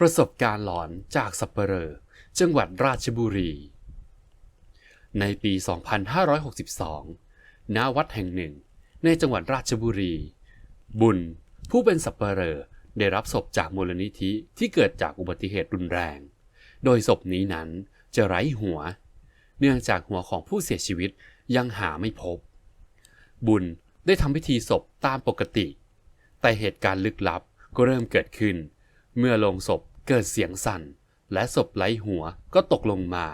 ประสบการณ์หลอนจากสัปเหร่อจังหวัดราชบุรี ในปี 2562 ณ วัดแห่งหนึ่ง ในจังหวัดราชบุรี บุญ ผู้เป็นสัปเหร่อได้รับศพจากมูลนิธิที่เกิดจากอุบัติเหตุรุนแรง โดยศพนี้นั้นจะไร้หัว เนื่องจากหัวของผู้เสียชีวิตยังหาไม่พบ บุญได้ทำพิธีศพตามปกติ แต่เหตุการณ์ลึกลับก็เริ่มเกิดขึ้น เมื่อลงศพเกิดเสียงสั่น และศพไร้หัวก็ตกลงมา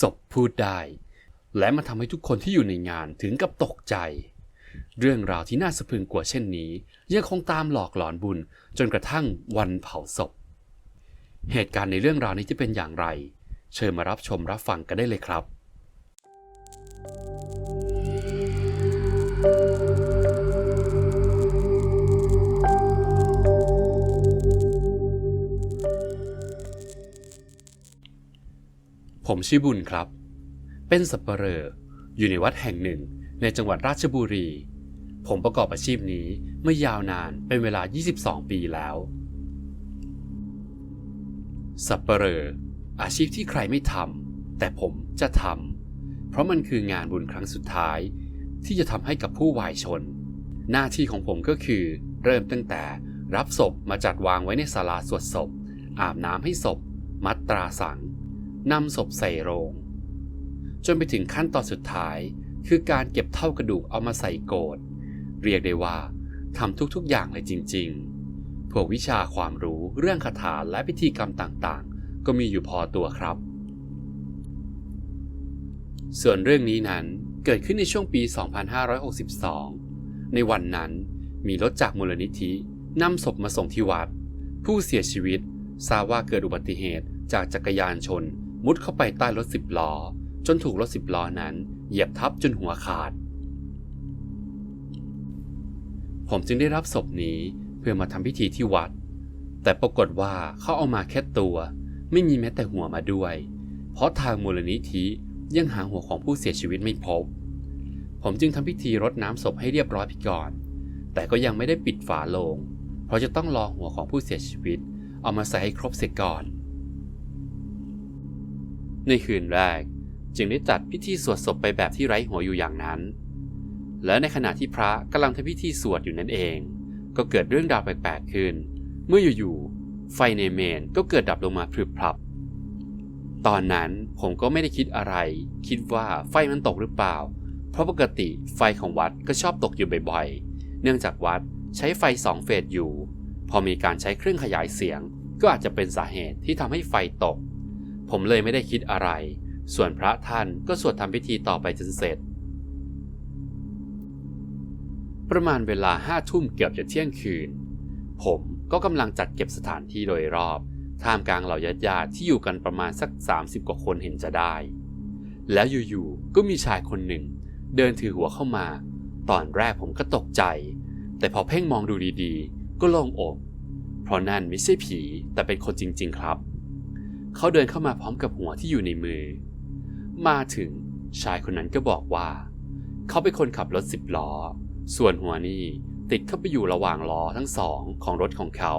ศพพูดได้ และมันทำให้ทุกคนที่อยู่ในงานถึงกับตกใจ เรื่องราวที่น่าสะพรึงกว่าเช่นนี้ ยังคงตามหลอกหลอนบุญจนกระทั่งวันเผาศพ เหตุการณ์ในเรื่องราวนี้จะเป็นอย่างไร เชิญมารับชมรับฟังกันได้เลยครับ ผมชื่อบุญครับ เป็นสับปเหร่ออยู่ในวัดแห่งหนึ่งในจังหวัดราชบุรี ผมประกอบอาชีพนี้เมื่อยาวนานเป็นเวลา 22 ปีแล้ว สับปเหร่ออาชีพที่ใครไม่ทำแต่ผมจะทำเพราะมันคืองานบุญครั้งสุดท้าย ที่จะทำให้กับผู้วายชน หน้าที่ของผมก็คือ เริ่มตั้งแต่รับศพมาจัดวางไว้ในศาลาสวดศพ อาบน้ำให้ศพ มัดตราสัง นำศพใส่โรง จนไปถึงขั้นตอนสุดท้ายคือการเก็บเท่ากระดูกเอามาใส่โกดเรียกได้ว่าทำทุกๆอย่างเลยจริงๆ พวกวิชาความรู้เรื่องคาถาและพิธีกรรมต่างๆ ก็มีอยู่พอตัวครับ ส่วนเรื่องนี้นั้นเกิดขึ้นในช่วงปี 2562 ในวันนั้นมีรถจากมูลนิธินำศพมาส่งที่วัด ผู้เสียชีวิตทราบว่าเกิดอุบัติเหตุจากจักรยานชน มุดเข้าไปใต้รถสิบล้อ จนถูกรถสิบล้อนั้นเหยียบทับจนหัวขาด ผมจึงได้รับศพนี้เพื่อมาทำพิธีที่วัด แต่ปรากฏว่าเขาเอามาแค่ตัว ไม่มีแม้แต่หัวมาด้วย เพราะทางมูลนิธิยังหาหัวของผู้เสียชีวิตไม่พบ ผมจึงทำพิธีรดน้ำศพให้เรียบร้อยไปก่อน แต่ก็ยังไม่ได้ปิดฝาโลง เพราะจะต้องรอหัวของผู้เสียชีวิต เอามาใส่ให้ครบเสียก่อน ในคืนแรกจึงได้จัดพิธีสวดศพไปแบบที่ไร้หัวอยู่อย่างนั้น และในขณะที่พระกำลังทำพิธีสวดอยู่นั่นเอง ก็เกิดเรื่องราวแปลกๆขึ้น เมื่ออยู่ๆไฟในเมนก็เกิดดับลงมาพรึบพรับ ตอนนั้นผมก็ไม่ได้คิดอะไร คิดว่าไฟมันตกหรือเปล่า เพราะปกติไฟของวัดก็ชอบตกอยู่บ่อยๆ เนื่องจากวัดใช้ไฟสองเฟสอยู่ พอมีการใช้เครื่องขยายเสียง ก็อาจจะเป็นสาเหตุที่ทำให้ไฟตก ผมเลยไม่ได้คิดอะไร ส่วนพระท่านก็สวดทำพิธีต่อไปจนเสร็จ ประมาณเวลาห้าทุ่มเกือบจะเที่ยงคืน ผมก็กำลังจัดเก็บสถานที่โดยรอบ ท่ามกลางเหล่าญาติๆที่อยู่กันประมาณสัก 30 กว่าคนเห็นจะได้ แล้วอยู่ๆก็มีชายคนหนึ่ง เดินถือหัวเข้ามา ตอนแรกผมก็ตกใจ แต่พอเพ่งมองดูดีๆ ก็โล่งอกเพราะนั่นไม่ใช่ผีแต่เป็นคนจริง ๆ ครับ เขาเดินเข้ามาพร้อมกับหัวที่อยู่ในมือ มาถึงชายคนนั้นก็บอกว่า เขาเป็นคนขับรถสิบล้อ ส่วนหัวนี่ติดเข้าไปอยู่ระหว่างล้อทั้งสองของรถของเขา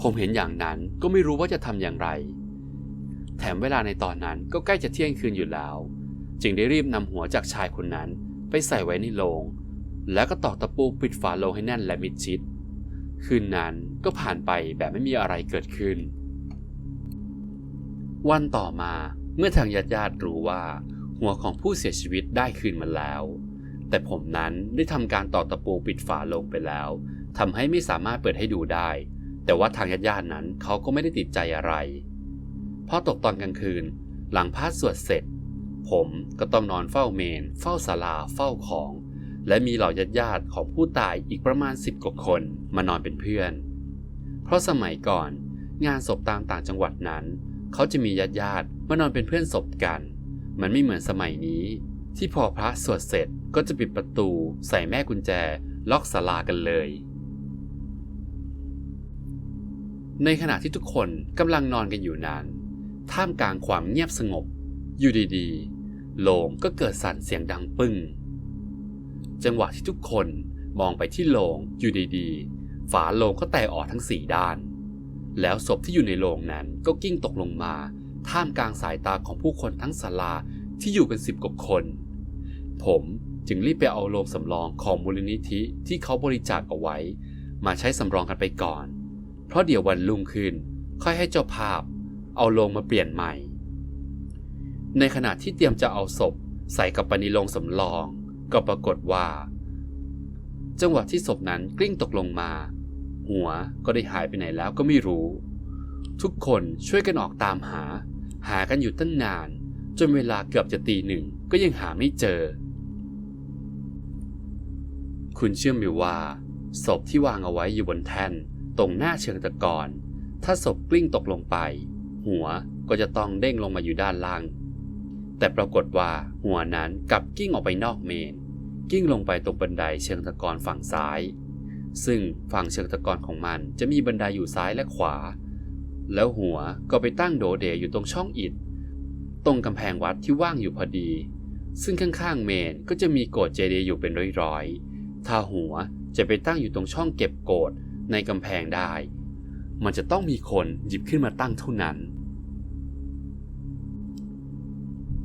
ผมเห็นอย่างนั้นก็ไม่รู้ว่าจะทำอย่างไร แถมเวลาในตอนนั้นก็ใกล้จะเที่ยงคืนอยู่แล้ว จึงได้รีบนำหัวจากชายคนนั้นไปใส่ไว้ในโลง แล้วก็ตอกตะปูปิดฝาโลงให้แน่นและมิดชิด คืนนั้นก็ผ่านไปแบบไม่มีอะไรเกิดขึ้น วันต่อมาเมื่อทางญาติญาติรู้ว่า หัวของผู้เสียชีวิตได้คืนมาแล้ว แต่ผมนั้นได้ทำการต่อตะปูปิดฝาลงไปแล้วทำให้ไม่สามารถเปิดให้ดูได้ แต่ว่าทางญาติญาตินั้นเขาก็ไม่ได้ติดใจอะไรพอตกตอนกลางคืน หลังพาสวดเสร็จ ผมก็ต้องนอนเฝ้าเมน เฝ้าศาลา เฝ้าของ และมีเหล่าญาติญาติของผู้ตายอีกประมาณสิบกว่าคนมานอนเป็นเพื่อน เพราะสมัยก่อนงานศพตามต่างจังหวัดนั้น เขาจะมีญาติญาติมานอนเป็นเพื่อนศพกัน มันไม่เหมือนสมัยนี้ ที่พอพระสวดเสร็จก็จะปิดประตู ใส่แม่กุญแจ ล็อกศาลากันเลย ในขณะที่ทุกคนกำลังนอนกันอยู่นั้น ท่ามกลางความเงียบสงบ อยู่ดีๆโลงก็เกิดสั่นเสียงดังปึ้ง จังหวะที่ทุกคนมองไปที่โลงอยู่ดีๆ ฝาโลงก็แตกออกทั้งสี่ด้าน แล้วศพที่อยู่ในโรงนั้นก็กิ้งตกลงมา ท่ามกลางสายตาของผู้คนทั้งศาลาที่อยู่กันสิบกว่าคน ผมจึงรีบไปเอาโรงสำรองของมูลนิธิที่เขาบริจาคเอาไว้ มาใช้สำรองกันไปก่อน เพราะเดี๋ยววันรุ่งขึ้น ค่อยให้เจ้าภาพ เอาโรงมาเปลี่ยนใหม่ ในขณะที่เตรียมจะเอาศพ ใส่กับปในโรงสำรอง ก็ปรากฏว่า จังหวะที่ศพนั้นกลิ้งตกลงมา หัวก็ได้หายไปไหนแล้วก็ไม่รู้ ทุกคนช่วยกันออกตามหา หากันอยู่ตั้งนาน จนเวลาเกือบจะตีหนึ่งก็ยังหาไม่เจอ คุณเชื่อไหมว่า ศพที่วางเอาไว้อยู่บนแท่น ตรงหน้าเชิงตะกอนถ้าศพกลิ้งตกลงไป หัวก็จะต้องเด้งลงมาอยู่ด้านล่าง แต่ปรากฏว่าหัวนั้นกลับกิ้งออกไปนอกเมน กิ้งลงไปตรงบันไดเชิงตะกอนฝั่งซ้าย ซึ่งฝั่งเชิงตะกอนของมันจะมีบันไดอยู่ซ้ายและขวา แล้วหัวก็ไปตั้งโดเดอยู่ตรงช่องอิฐ ตรงกำแพงวัดที่ว่างอยู่พอดี ซึ่งข้างๆเมนก็จะมีโกดเจดีย์อยู่เป็นร้อยๆถ้าหัวจะไปตั้งอยู่ตรงช่องเก็บโกดในกำแพงได้ มันจะต้องมีคนหยิบขึ้นมาตั้งเท่านั้น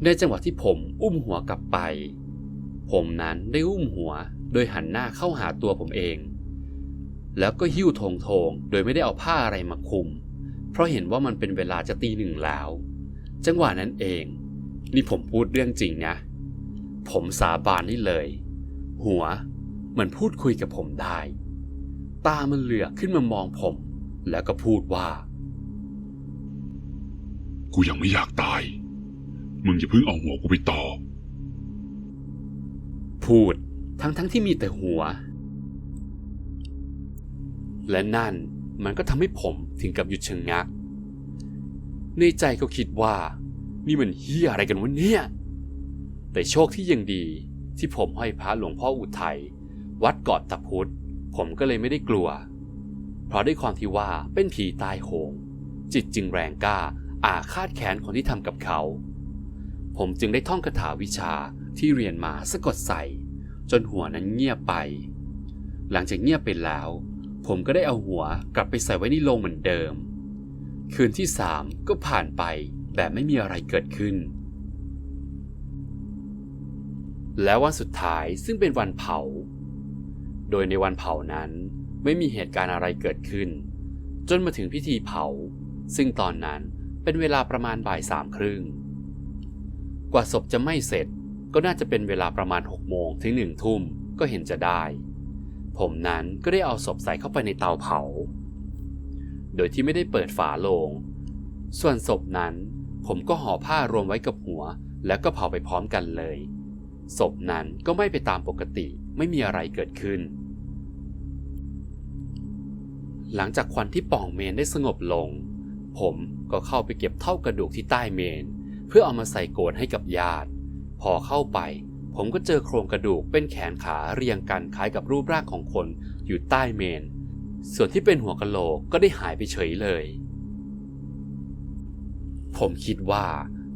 ในจังหวะที่ผมอุ้มหัวกลับไป ผมนั้นได้อุ้มหัวโดยหันหน้าเข้าหาตัวผมเอง แล้วก็หิ้วธงโทงโดยไม่ได้เอาผ้าอะไรมาคลุม เพราะเห็นว่ามันเป็นเวลาจะตีหนึ่งแล้ว จังหวะนั้นเอง นี่ผมพูดเรื่องจริงนะ ผมสาบานนี่เลย หัวเหมือนพูดคุยกับผมได้ ตามันเหลือกขึ้นมามองผม แล้วก็พูดว่า กูยังไม่อยากตาย มึงอย่าเพิ่งเอาหัวกูไปต่อ พูดทั้งทั้งที่มีแต่หัว และนั่นมันก็ทำให้ผมถึงกับหยุดชะงงัก ในใจก็คิดว่า นี่มันเฮียอะไรกันวะเนี่ย แต่โชคที่ยังดีที่ผมห้อยพระหลวงพ่ออุทัยวัดเกาะตะพุธผมก็เลยไม่ได้กลัว เพราะด้วยความที่ว่าเป็นผีตายโหง จิตจึงแรงกล้าอาฆาตแค้นคนที่ทำกับเขา ผมจึงได้ท่องคาถาวิชาที่เรียนมาสะกดใส่ จนหัวนั้นเงียบไป หลังจากเงียบไปแล้ว ผมก็ได้เอาหัวกลับไปใส่ไว้ในโรงเหมือนเดิม คืนที่สามก็ผ่านไปแบบไม่มีอะไรเกิดขึ้น แล้ววันสุดท้ายซึ่งเป็นวันเผา โดยในวันเผานั้นไม่มีเหตุการณ์อะไรเกิดขึ้น จนมาถึงพิธีเผา ซึ่งตอนนั้นเป็นเวลาประมาณบ่ายสามครึ่ง กว่าศพจะไม่เสร็จก็น่าจะเป็นเวลาประมาณหกโมงถึงหนึ่งทุ่มก็เห็นจะได้ ผมนั้นก็ได้เอาศพใส่เข้าไปในเตาเผา โดยที่ไม่ได้เปิดฝาโลง ส่วนศพนั้นผมก็ห่อผ้ารวมไว้กับหัว แล้วก็เผาไปพร้อมกันเลย ศพนั้นก็ไม่ไปตามปกติไม่มีอะไรเกิดขึ้น หลังจากควันที่ป่องเมนได้สงบลง ผมก็เข้าไปเก็บเท่ากระดูกที่ใต้เมน เพื่อเอามาใส่โกรธให้กับญาติ พอเข้าไป ผมก็เจอโครงกระดูกเป็นแขนขาเรียงกันคล้ายกับรูปร่างของคนอยู่ใต้เมน ส่วนที่เป็นหัวกะโหลกก็ได้หายไปเฉยเลย ผมคิดว่า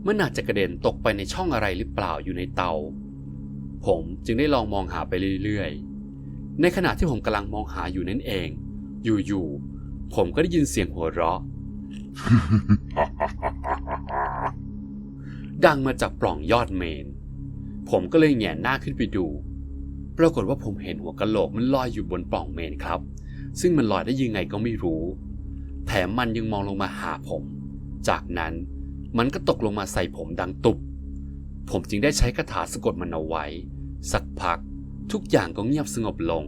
มันอาจจะกระเด็นตกไปในช่องอะไรหรือเปล่าอยู่ในเตา ผมจึงได้ลองมองหาไปเรื่อยๆ ในขณะที่ผมกำลังมองหาอยู่นั่นเอง อยู่ๆ ผมก็ได้ยินเสียงหัวเราะ ดังมาจากปล่องยอดเมน ผมก็เลยแงนหน้าขึ้นไปดู ปรากฏว่าผมเห็นหัวกะโหลกมันลอยอยู่บนปล่องเมนครับ ซึ่งมันลอยได้ยังไงก็ไม่รู้ แถมมันยังมองลงมาหาผม จากนั้นมันก็ตกลงมาใส่ผมดังตุบ ผมจึงได้ใช้คาถาสะกดมันเอาไว้ สักพักทุกอย่างก็เงียบสงบลง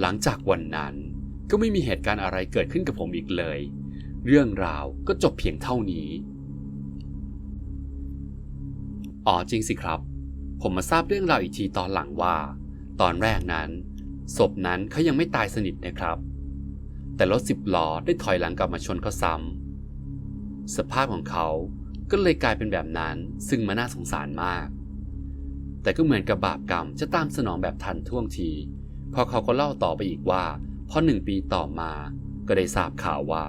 หลังจากวันนั้นก็ไม่มีเหตุการณ์อะไรเกิดขึ้นกับผมอีกเลย เรื่องราวก็จบเพียงเท่านี้ อ๋อจริงสิครับ ผมมาทราบเรื่องราวอีกทีตอนหลังว่า ตอนแรกนั้นศพนั้นเขายังไม่ตายสนิทนะครับ แต่รถสิบล้อได้ถอยหลังกลับมาชนเขาซ้ำสภาพของเขาก็เลยกลายเป็นแบบนั้นซึ่งมันน่าสงสารมาก แต่ก็เหมือนกับบาปกรรมจะตามสนองแบบทันท่วงทีพอเขาก็เล่าต่อไปอีกว่าพอหนึ่งปีต่อมาก็ได้ทราบข่าวว่า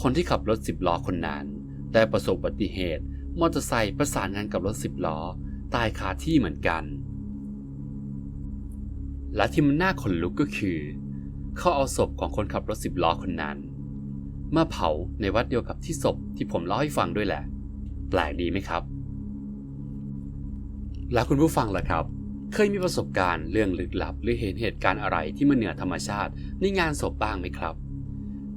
คนที่ขับรถสิบล้อคนนั้นได้ประสบอุบัติเหตุ มอเตอร์ไซค์ประสานงานกับรถสิบล้อ ตายคาที่เหมือนกัน และที่มันน่าขนลุกก็คือ เขาเอาศพของคนขับรถสิบล้อคนนั้น มาเผาในวัดเดียวกับที่ศพที่ผมเล่าให้ฟังด้วยแหละ แปลกดีไหมครับ แล้วคุณผู้ฟังล่ะครับ เคยมีประสบการณ์เรื่องลึกลับ หรือเห็นเหตุการณ์อะไรที่มันเหนือธรรมชาติในงานศพบ้างไหมครับ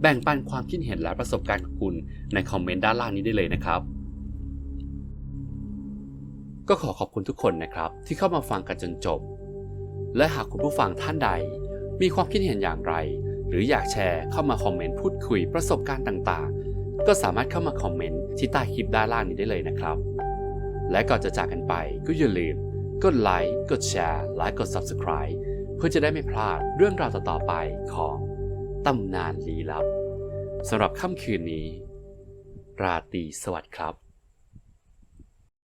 แบ่งปันความคิดเห็นและประสบการณ์ของคุณในคอมเมนต์ด้านล่างนี้ได้เลยนะครับ ก็ขอขอบคุณทุกคนนะครับที่เข้ามาฟังกันจนจบ และหากคุณผู้ฟังท่านใด มีความคิดเห็นอย่างไร หรืออยากแชร์เข้ามาคอมเมนต์พูดคุยประสบการณ์ต่างๆ ก็สามารถเข้ามาคอมเมนต์ที่ใต้คลิปด้านล่างนี้ได้เลยนะครับ และก่อนจะจากกันไปก็อย่าลืมกดไลค์กดแชร์ และกด Subscribe เพื่อจะได้ไม่พลาดเรื่องราวต่อๆไปของตำนานลี้ลับสำหรับค่ำคืนนี้ ราตรีสวัสดิ์ครับ